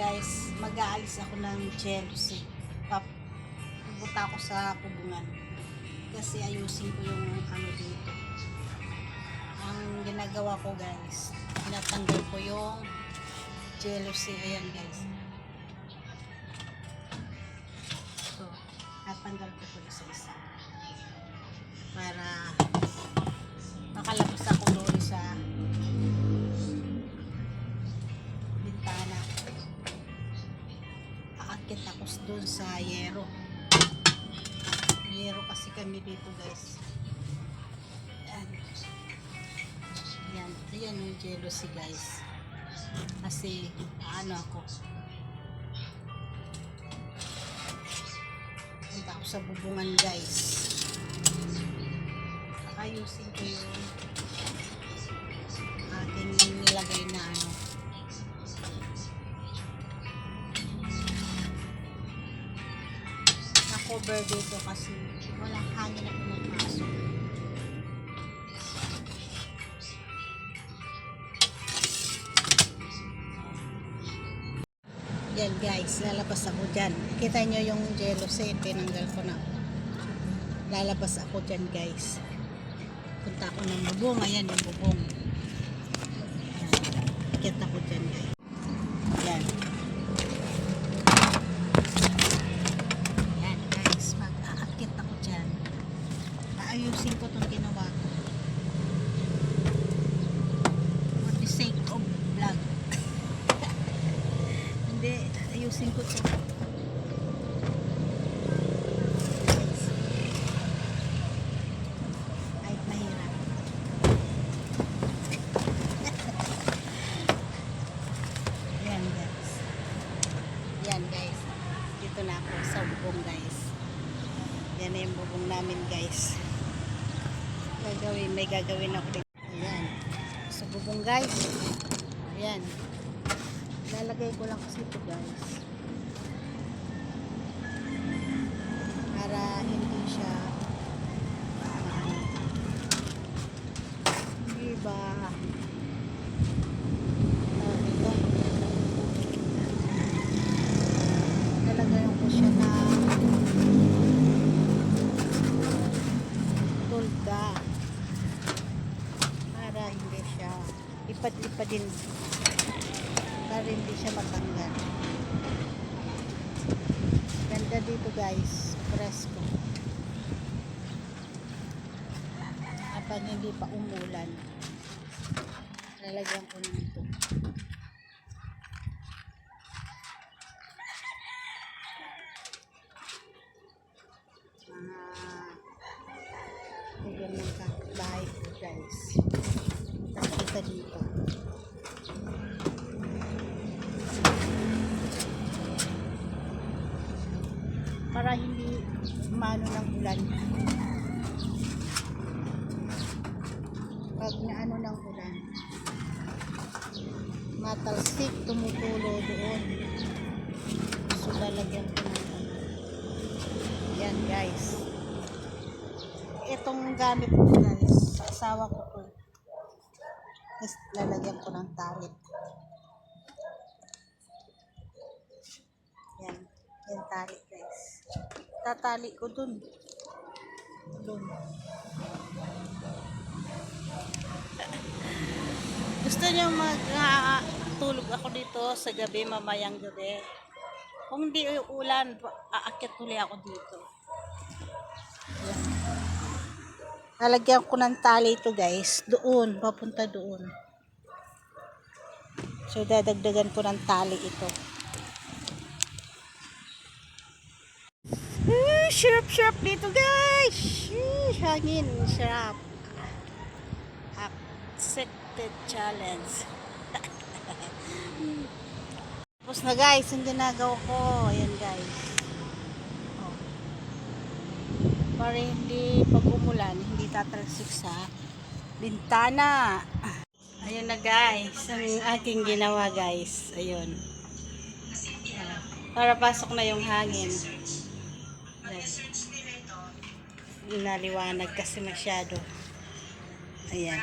guys, mag-aalis ako ng. Pap pupunta ako sa kubungan. Kasi ayusin ko yung ano dito. Ang ginagawa ko guys, tinatanggal ko yung jealousy. Ayan guys. So, natanggal ko po isa-isa. Para makalabas ako doon sa Aakit ako doon sa yero. Yero kasi kami dito guys. Ayan. Ayan. Ayan yung jealousy guys. Kasi ano ako. Punta ako sa bubungan guys. Ayusin ko yung na-cover dito kasi walang hangin na pumapasok. Yan guys, lalabas ako dyan. Kita nyo yung jealousy, tinanggal ko na. Lalabas ako dyan guys. Punta ako ng bubong, ayan yung bubong. Kita ko dyan guys. Yan. Yan guys, mag-aakit ako dyan. Aayusin ko itong ginawa ko. For the sake of vlog. Hindi, ayusin ko ito. Kahit mahirap. Yan guys. Yan guys. Dito na ako sa bubong guys. Yan na yung bubong namin guys. Gagawin, may gagawin ako dito. Ayan. Sa bubong guys. Ayan. Lalagay ko lang kasi ito guys. Tulga para hindi siya ipad-ipad din. Para hindi siya matanggal. Ganda dito guys. Presko. Habang hindi pa umulan lalagyan ko nito mga ganyan ka bahay ko guys. Nakita dito para hindi mano ng ulan. Pag naano ng ulan matalsik tumutulo doon. So lalagyan ko ano. yan guys itong gamit ko guys. Asawa ko po. Tapos lalagyan ko ng tali yan. Yan tali guys. Tatali ko dun. Dun. Gusto niyo mag ah, tulog ako dito sa gabi mamayang gabi? Kung hindi ulan aakit tuloy ako dito. Yan Lalagyan ko ng tali ito guys. Doon. Papunta doon. So, dadagdagan ko ng tali ito. Uh, sharp, sharp dito guys. Uh, hangin. Sharp. Accepted challenge. Tapos na guys, yung ginagawa ko. Ayan guys. Para hindi pag umulan, hindi tatalsik sa bintana. Ayun na guys, ang aking ginawa guys. Ayun. Para pasok na yung hangin. Naliwanag kasi masyado. Ayan.